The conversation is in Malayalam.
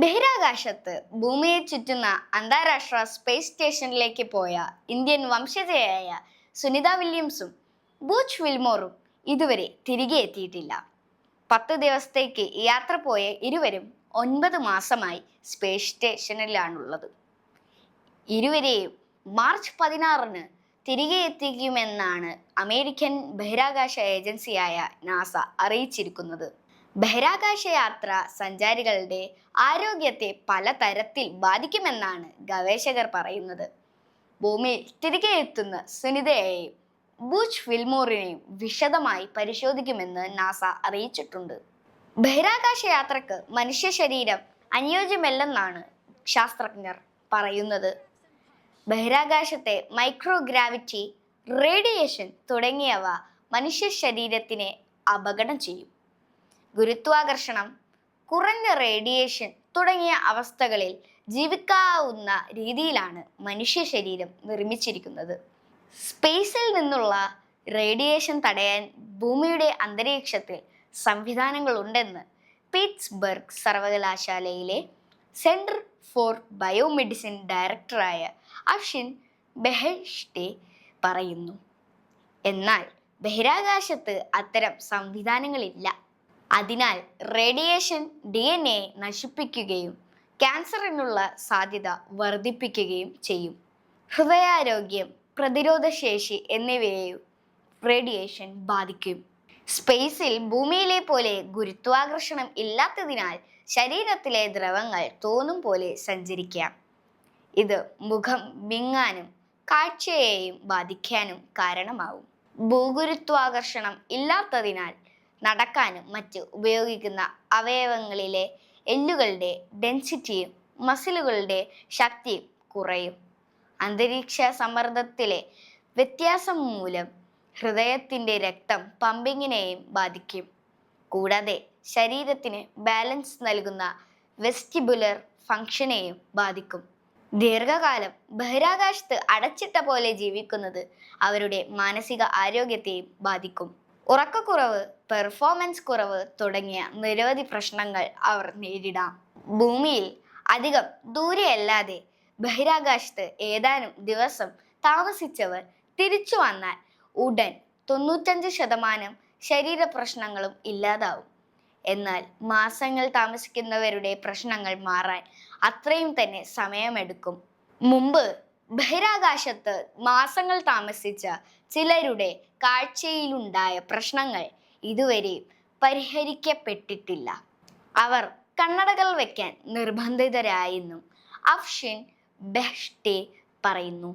ബഹിരാകാശത്ത് ഭൂമിയെ ചുറ്റുന്ന അന്താരാഷ്ട്ര സ്പേസ് സ്റ്റേഷനിലേക്ക് പോയ ഇന്ത്യൻ വംശജയായ സുനിത വില്യംസും ബൂച്ച് വിൽമോറും ഇതുവരെ തിരികെ എത്തിയിട്ടില്ല. പത്ത് ദിവസത്തേക്ക് യാത്ര പോയ ഇരുവരും ഒൻപത് മാസമായി സ്പേസ് സ്റ്റേഷനിലാണുള്ളത് ഇരുവരെയും മാർച്ച് പതിനാറിന് തിരികെ എത്തിക്കുമെന്നാണ് അമേരിക്കൻ ബഹിരാകാശ ഏജൻസിയായ നാസ അറിയിച്ചിരിക്കുന്നത്. ബഹിരാകാശ യാത്ര സഞ്ചാരികളുടെ ആരോഗ്യത്തെ പലതരത്തിൽ ബാധിക്കുമെന്നാണ് ഗവേഷകർ പറയുന്നത്. ഭൂമിയിൽ തിരികെ എത്തുന്ന സുനിതയെയും ബൂച്ച് ഫിൽമോറിനെയും വിശദമായി പരിശോധിക്കുമെന്ന് നാസ അറിയിച്ചിട്ടുണ്ട്. ബഹിരാകാശ യാത്രയ്ക്ക് മനുഷ്യ ശരീരം അനുയോജ്യമല്ലെന്നാണ് ശാസ്ത്രജ്ഞർ പറയുന്നത്. ബഹിരാകാശത്തെ മൈക്രോഗ്രാവിറ്റി റേഡിയേഷൻ തുടങ്ങിയവ മനുഷ്യ ശരീരത്തിനെ അപകടം ചെയ്യും. ഗുരുത്വാകർഷണം കുറഞ്ഞ റേഡിയേഷൻ തുടങ്ങിയ അവസ്ഥകളിൽ ജീവിക്കാവുന്ന രീതിയിലാണ് മനുഷ്യ ശരീരം നിർമ്മിച്ചിരിക്കുന്നത്. സ്പേസിൽ നിന്നുള്ള റേഡിയേഷൻ തടയാൻ ഭൂമിയുടെ അന്തരീക്ഷത്തിൽ സംവിധാനങ്ങളുണ്ടെന്ന് പീറ്റ്സ്ബർഗ് സർവകലാശാലയിലെ സെന്റർ ഫോർ ബയോമെഡിസിൻ ഡയറക്ടറായ അഷിൻ ബെഹഷ്ടെ പറയുന്നു. എന്നാൽ ബഹിരാകാശത്ത് അത്തരം സംവിധാനങ്ങളില്ല. അതിനാൽ റേഡിയേഷൻ ഡി എൻ എ നശിപ്പിക്കുകയും ക്യാൻസറിനുള്ള സാധ്യത വർദ്ധിപ്പിക്കുകയും ചെയ്യും. ഹൃദയാരോഗ്യം പ്രതിരോധശേഷി എന്നിവയെയും റേഡിയേഷൻ ബാധിക്കും. സ്പേസിൽ ഭൂമിയിലെ പോലെ ഗുരുത്വാകർഷണം ഇല്ലാത്തതിനാൽ ശരീരത്തിലെ ദ്രവങ്ങൾ തോന്നും പോലെ സഞ്ചരിക്കാം. ഇത് മുഖം വിങ്ങാനും കാഴ്ചയെയും ബാധിക്കാനും കാരണമാവും. ഭൂഗുരുത്വാകർഷണം ഇല്ലാത്തതിനാൽ നടക്കാനും മറ്റ് ഉപയോഗിക്കുന്ന അവയവങ്ങളിലെ എല്ലുകളുടെ ഡെൻസിറ്റിയും മസിലുകളുടെ ശക്തിയും കുറയും. അന്തരീക്ഷ സമ്മർദ്ദത്തിലെ വ്യത്യാസം മൂലം ഹൃദയത്തിന്റെ രക്തം പമ്പിങ്ങിനെയും ബാധിക്കും. കൂടാതെ ശരീരത്തിന് ബാലൻസ് നൽകുന്ന വെസ്റ്റിബുലർ ഫംഗ്ഷനെയും ബാധിക്കും. ദീർഘകാലം ബഹിരാകാശത്ത് അടച്ചിട്ട പോലെ ജീവിക്കുന്നത് അവരുടെ മാനസിക ആരോഗ്യത്തെയും ബാധിക്കും. ഉറക്കക്കുറവ് പെർഫോമൻസ് കുറവ് തുടങ്ങിയ നിരവധി പ്രശ്നങ്ങൾ അവർ നേരിടാം. ഭൂമിയിൽ അധികം ദൂരെയല്ലാതെ ബഹിരാകാശത്ത് ഏതാനും ദിവസം താമസിച്ചവർ തിരിച്ചു വന്നാൽ ഉടൻ തൊണ്ണൂറ്റഞ്ച് ശതമാനം ശരീര പ്രശ്നങ്ങളും ഇല്ലാതാവും. എന്നാൽ മാസങ്ങൾ താമസിക്കുന്നവരുടെ പ്രശ്നങ്ങൾ മാറാൻ അത്രയും തന്നെ സമയമെടുക്കും. മുമ്പ് ബഹിരാകാശത്ത് മാസങ്ങൾ താമസിച്ച ചിലരുടെ കാഴ്ചയിലുണ്ടായ പ്രശ്നങ്ങൾ ഇതുവരെ പരിഹരിക്കപ്പെട്ടിട്ടില്ല. അവർ കണ്ണടകൾ വയ്ക്കാൻ നിർബന്ധിതരായെന്നും അഫ്ഷിൻ ബെഹ്റ്റെ പറയുന്നു.